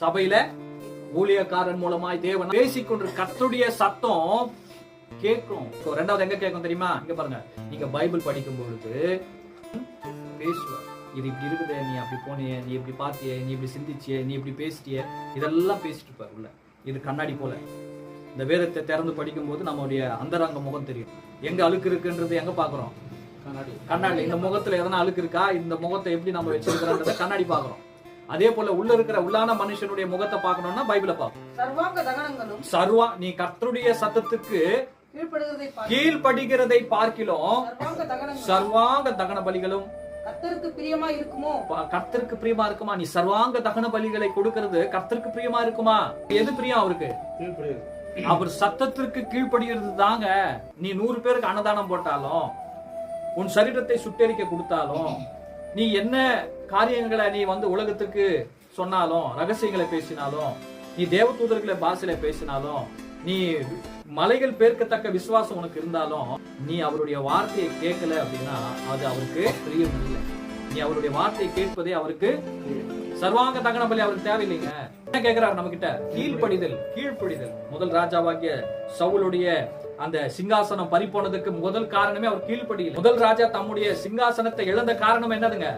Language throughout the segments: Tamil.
சபையில ஊழியக்காரன் மூலமாய் தேவன் பேசிக்கொண்டு கர்த்தருடைய சத்தம் கேட்கும். ரெண்டாவது எங்க கேட்கும் தெரியுமா? இங்க பாருங்க. நீங்க பைபிள் படிக்கும் பொழுது பேசுவார். இது இப்படி இருக்குதே நீ அப்படி போனியே நீ இப்படி பார்த்தியே நீ இப்படி சிந்திச்சியே நீ இப்படி பேசிட்டியே. இதெல்லாம் பேசிட்டு இருப்பார் உள்ள. இது கண்ணாடி போல. இந்த வேதத்தை திறந்து படிக்கும்போது நம்மளுடைய அந்தரங்க முகம் தெரியும். எங்க அழுக்கு இருக்குன்றது எங்க பாக்குறோம் கண்ணாடி. கண்ணாடி. இந்த முகத்துல எதனா அழுக்கு இருக்கா? இந்த முகத்தை எப்படி நம்ம வச்சிருக்கிறோன்றத கண்ணாடி பாக்குறோம் அதே போல உள்ள இருக்கிற உள்ளான மனுஷனுடைய முகத்தை பார்க்கணும்னா பைபிளை பார்க்கணும் சர்வாங்க தகனங்களும் சர்வா நீ கர்த்தருடைய சத்தத்துக்கு கீழ்படிகிறதை பார்க்கிலும் சர்வாங்க தகன பலிகளும். கர்த்தருக்கு பிரியமா இருக்குமோ? கர்த்தருக்கு பிரியமா இருக்குமா? நீ சர்வாங்க தகன பலிகளை கொடுக்கிறது கர்த்தருக்கு பிரியமா இருக்குமா? எது பிரியம் அவருக்கு? அவர் சத்தத்திற்கு கீழ்ப்படுகிறது தாங்க. நீ நூறு பேருக்கு அன்னதானம் போட்டாலும் உன் சரீரத்தை சுட்டெரிக்க கொடுத்தாலும் நீ என்ன காரியங்களை நீ வந்து உலகத்துக்கு சொன்னாலும் ரகசியங்களை பேசினாலும் நீ தேவதூதர்களை பாஷையில பேசினாலும் நீ மலைகள் பேர்க்கத்தக்க விசுவாசம் உனக்கு இருந்தாலும் நீ அவருடைய வார்த்தையை கேட்கல அப்படின்னா அது அவருக்கு பிரியம் இல்லை நீ அவருடைய வார்த்தையை கேட்பதே அவருக்கு சர்வாங்க தகன பலி அவருக்கு தேவையில்லைங்க. என்ன கேட்கிறாரு நம்ம கிட்ட கீழ்ப்படிதல் கீழ்ப்படிதல். முதல் ராஜாவாகிய சவுலுடைய அந்த சிங்காசனம் பறிப்போனதுக்கு முதல் காரணமே அவர் கீழ்ப்படியில். முதல் ராஜா தம்முடைய சிங்காசனத்தை இழந்த காரணம் என்னதுங்க?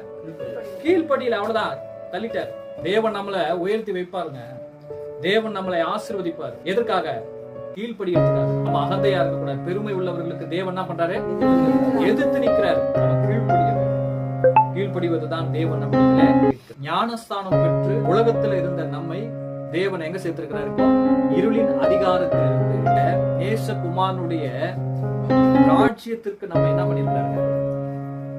கீழ்ப்படியில அவ்வளவுதான். தள்ளிட்டார். தேவன் நம்மளை உயர்த்தி வைப்பாருங்க. தேவன் நம்மளை ஆசிர்வதிப்பார். எதற்காக? கீழ்ப்படியறதுக்காக நம்ம அகந்தையா இருக்கக்கூடாது. பெருமை உள்ளவர்களுக்கு தேவன் என்ன பண்றாரு? எதிர்த்து நிற்கிறார் நம்ம கீழ்ப்படிவதுதான் தேவன் நம்ம ஞானஸ்தானம் பெற்று உலகத்துல இருந்த நம்மை தேவன் எங்க சேர்த்திருக்கிறாரு இருளின் அதிகாரத்திலிருந்து. நேசகுமாரனுடைய ராஜ்யத்திற்கு நம்ம என்ன பண்ணிருக்காங்க?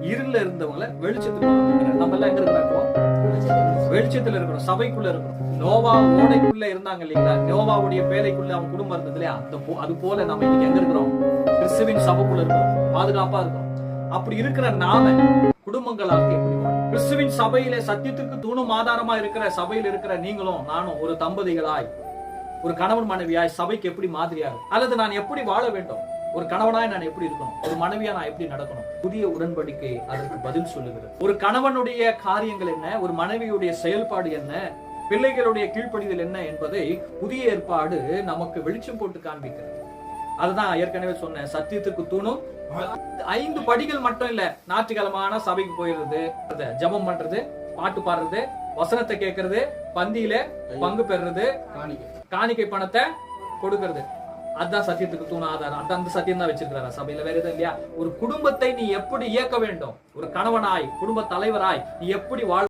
இருள இருந்தவங்கள வெளிச்சத்துக்கு நம்ம எல்லாம் எங்க இருக்கிறோம் வெளிச்சத்துல இருக்கிறோம் சபைக்குள்ள இருக்கிறோம். நோவா ஓடைக்குள்ள இருந்தாங்க இல்லைங்களா? நோவாவுடைய பேரைக்குள்ள அவன் குடும்பம் இருந்தது இல்லையா? அந்த அது போல நம்ம இன்னைக்கு எங்க இருக்கிறோம்? கிறிஸ்துவின் சபைக்குள்ள இருக்கிறோம். பாதுகாப்பா இருக்கிறோம். அப்படி இருக்கிற நாம குடும்பங்களாக எப்படி கிறிஸ்துவின் சபையில சத்தியத்துக்கு தூணும் ஆதாரமா இருக்கிற சபையில் இருக்கிற நீங்களும் நானும் ஒரு தம்பதிகளாய் ஒரு கணவன் மனைவியாய் சபைக்கு எப்படி மாதிரியா அல்லது நான் எப்படி வாழ வேண்டும்? ஒரு கணவனாய் நான் எப்படி இருக்கணும்? ஒரு மனைவியா நான் எப்படி நடக்கணும்? புதிய உடன்படிக்கை அதற்கு பதில் சொல்லுகிறது. ஒரு கணவனுடைய காரியங்கள் என்ன? ஒரு மனைவியுடைய செயல்பாடு என்ன? பிள்ளைகளுடைய கீழ்ப்படிதல் என்ன என்பதை புதிய ஏற்பாடு நமக்கு வெளிச்சம் போட்டு காண்பிக்கிறது. அதுதான் ஏற்கனவே சொன்னேன் சத்தியத்துக்கு தூணும் ஐந்து படிகள் மட்டும் இல்ல ஞாயிற்றுக்கிழமான சபைக்கு போயிடுறது ஜபம் பண்றது பாட்டு பாடுறது வசனத்தை கேட்கறது பந்தியில பங்கு பெறுறது காணிக்கை காணிக்கை பணத்தை கொடுக்கறது. அதுதான் சத்தியத்துக்கு தூண ஆதாரம். அதான் அந்த சத்தியம் தான் வச்சிருக்கிறாரா சபையில. வேற எதுவும் இல்லையா? ஒரு குடும்பத்தை நீ எப்படி இயக்க வேண்டும்? ஒரு கணவனாய் குடும்ப தலைவராய் நீ எப்படி வாழ்